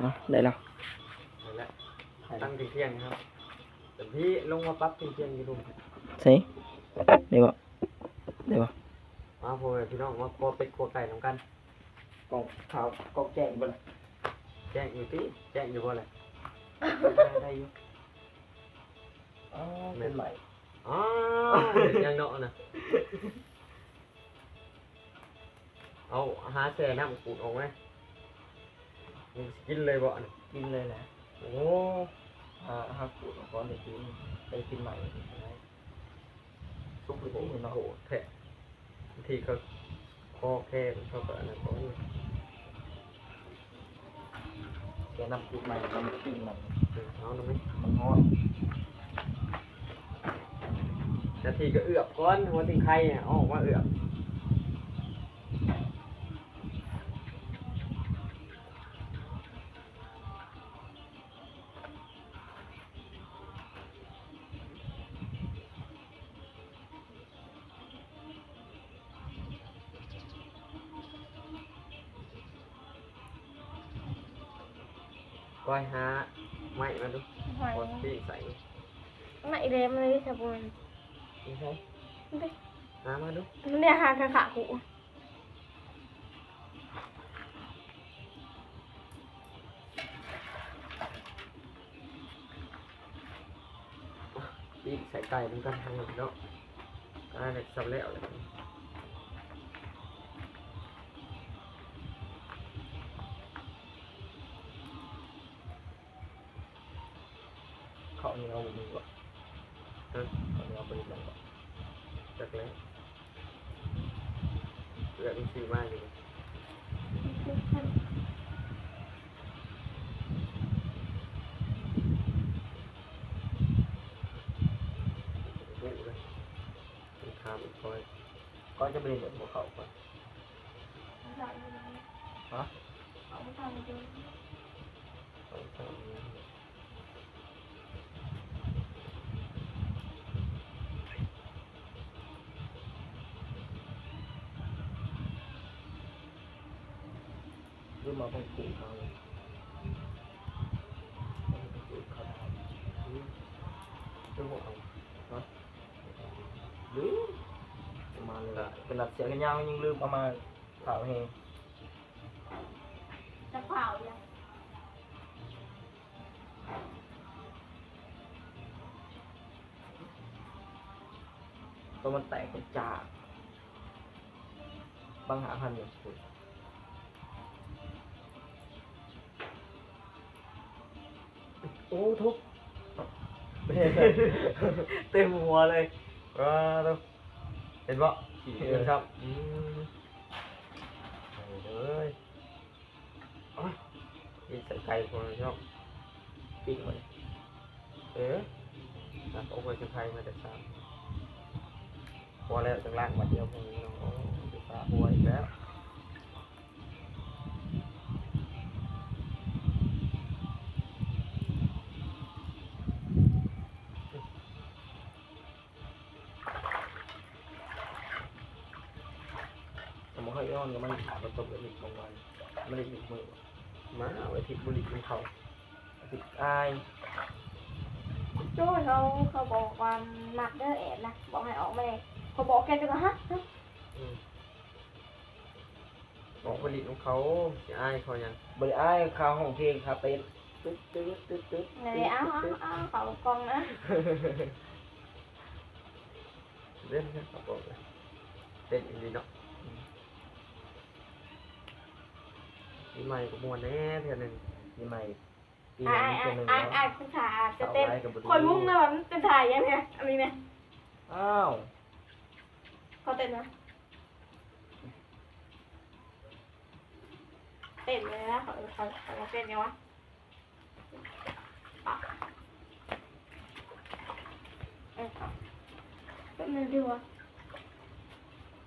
เนาะได้แล้วนั่นแหละตั้งเที่ยงๆนะครับแต่พี่ลงมาปั๊บเที่ยงๆอยู่ลุมใส่ได้บ่ได้บ่มาพ่อแม่พี่น้องมาครัวเป็ดครัวไก่นำกันกล่องขาวกล่องแจ้งบ่ล่ะแจ้งอยู่ที่แจ้งอยู่บ่เลยได้อยู่อ๋อเป็นใหม่อ๋อเห็นยังเนาะนะเอาหาแช่น้ำปูดออกไหมมึงสิ กินเลยบ่เนี่ยกินเลยแหละโอ้หาหาขูดออกก่อนได้กินได้กินใหม่ซุปไปโหที่เนาะโหแทะบางทีเขาคอแค่เขาก็อันนั้นเขานี่แกน้ำซุปใหม่น้ำกินมันเอาหน่อยไหมมันฮ้อนนาทีก็เอือบก้อนหัวติงไข่เนี่ยเอาออกมาเอือบ ไม้มาดูหอยกดที่ใส่ไม่เลยมันเลยสบุนนี่ใช่หามาดูมันเนี่ยหาขาขาหูปีกใส่ไก่มันกันทางหนึ่งเนาะอ่าเด็กสำเร็จเลย เขานี่เอาอยู่ก่อนฮะเขา นี่เอาไปลงก่อนจากแล้วเลือดมันซื้อมากเลยโอ้โห เลยมันคามอีกคอยก็จะไปเรียนหัวเขาก่อนฮะเอาไปทำดูสองสามนี้หรือมาต้องขูดมาเลยขูดเขาได้อืมตัวหัวเอาหรือประมาณเลยเป็นหลักเสียกันยาวยังลืมประมาณข่าวเฮงจะเผายังตัวมันแตกเป็นจากบางหาพันอยู่สุดโอ้ทุบเต็มหัวเลยว้าตัวเห็นปะเห็นครับอืมเอาเลยโอ้ยกินใส่ไก่คนชอบปิ้งมันเอ๊ะนักโอ้ยจะไทยมาแต่สามพอแล้วจังล่างมาเดียวพวกนี้เนาะโอ้ยจะตาหัวอีกแล้ว อนเนี่ยมันมันตกไปอีกบางวันไม่ได้หยุดมือมาเอาไว้ทิพบุรีกินเขาติดอายโจ้เขาเขาบอกว่าหนักเด้อแอดนะบอกให้ออกมาเลยเขาบอกแกจะมาฮะบอกผลิตของเขาจะอายเขายังบริอายข่าวของเพลงครับเป็นตึ๊ดตึ๊ดตึ๊ดตึ๊ดไหนเอาเอาเอาเขากองนะเล่นนะครับอกเลยเต้นอีกดีเนาะ ปีใหม่ก็มวนแน่เท่านึงปีใหม่ปีอ่านี้อ่าปีหนึ่งอ่าแล้วอ่าคุณขาจะเต้นสาวไว้กับบดีคนมุ่งนะแบบจะถ่ายยังไงอันนี้เนี่ยอ้าวเขาเต้นนะเต้นเลยนะเขาเขาเขาเต้นยังวะปะเอ้ยเป็นไงดีวะ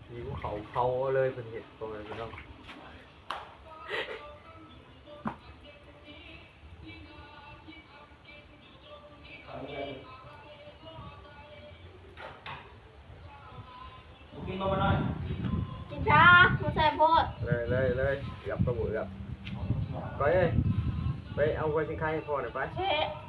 มีภูเขาเขาเลยเป็นเหตุตรงนั้นเนาะ เลยเลยเลยเกือบตัวเกือบก้อยเอ้ยไปเอาไว้สินค้าให้พ่อหน่อยไป เช่ตั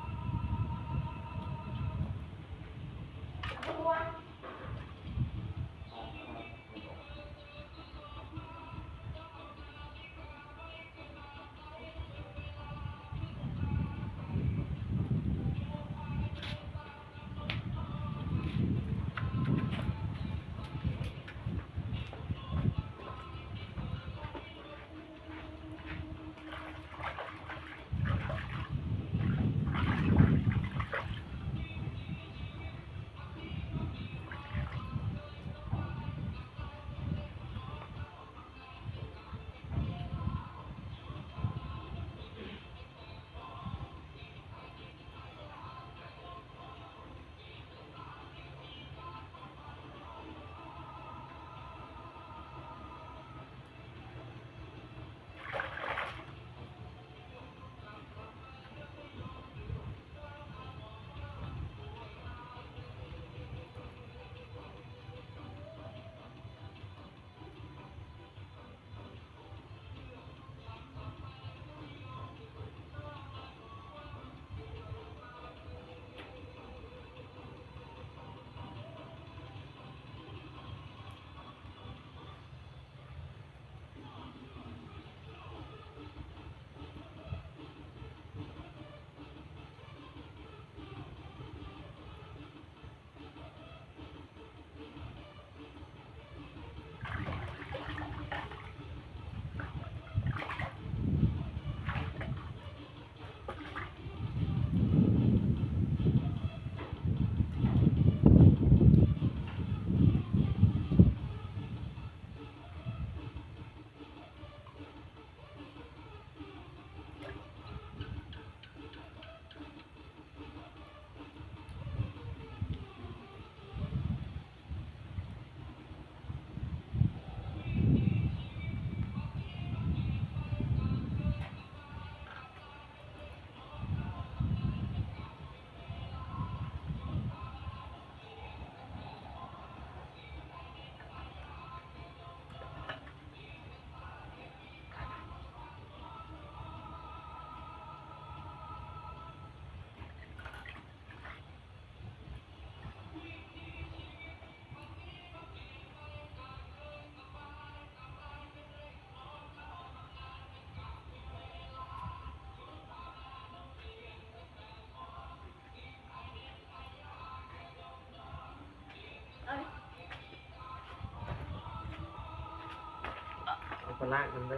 ลากมันไป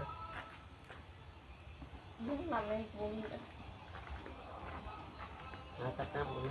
ยุ่งมันเลยกูมีแต่ลากตัดน้ำมัน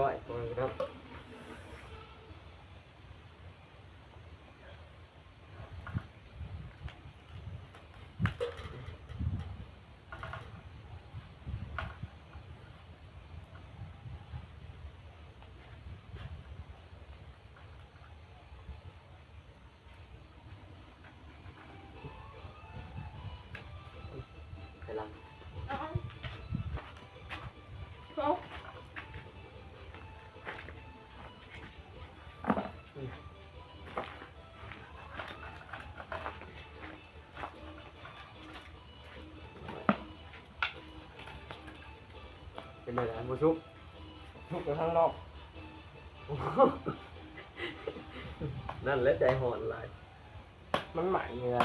ร้อยตรงนั้นครับ ไม่ได้บ่ชุกทุกกระทั่งนอก นั่นแหละใจหอนหลายมันหม่ยังไง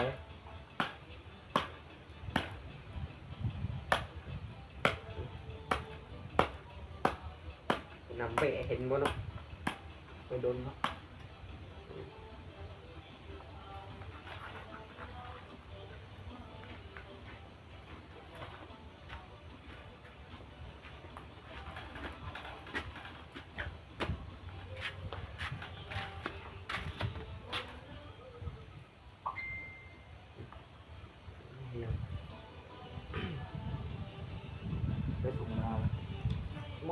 นำไปเห็นบ่เนาะไปโดนเนาะ เฮียได้ถุงม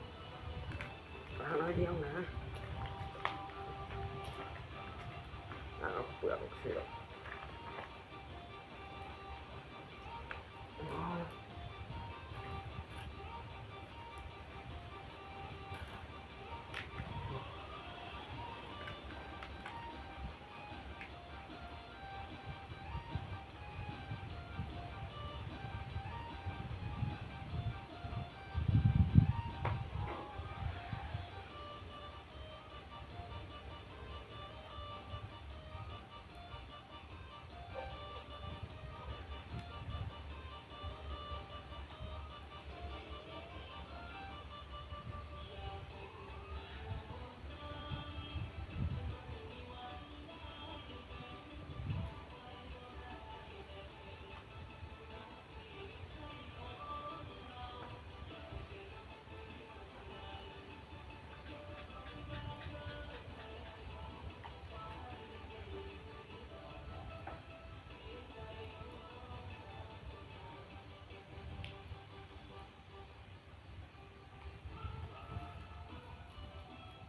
ห้าน้อยเดียวนะเอาเปลือกเสือก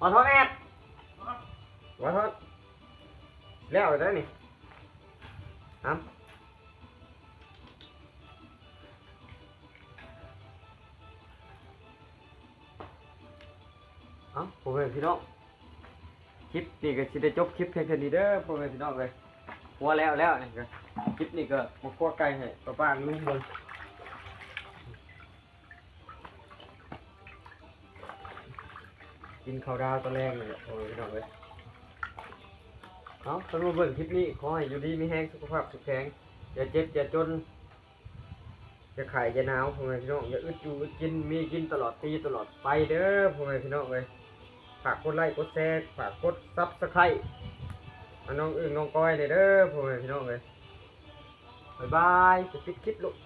ขอโทษแอดขอโทษแล้วได้นี่ครับเอ้าผมเป็นพี่น้อง คลิปนี่ก็สิได้จบคลิปเพียงแค่นี้เด้อผมเป็นพี่น้องเลยหัวแล้วแล้วนี่ก็คลิปนี้ก็มาคั่วไก่ให้ป้าป้าลุงเบิ่ง กินข้าวดาวตอนแรกเลยโอ้ยพี่น้องเลยเอาสำหรับเบิ่งคลิปนี้ขอให้อยู่ดีมีแห้งสุขภาพสุขแข็งอย่าเจ็บอย่าจนอย่าไข่อย่าหนาวพ่อแม่พี่น้องอย่าอึดอยู่อึดกินมีกินตลอดปีตลอดไปเด้อพ่อแม่พี่น้องเลยฝากกดไลค์กดแชร์ฝากกดซับสไครต์น้องอึ่งน้องก้อยเลยเด้อพ่อแม่พี่น้องเลยบายบายจะปิดคลิปลูก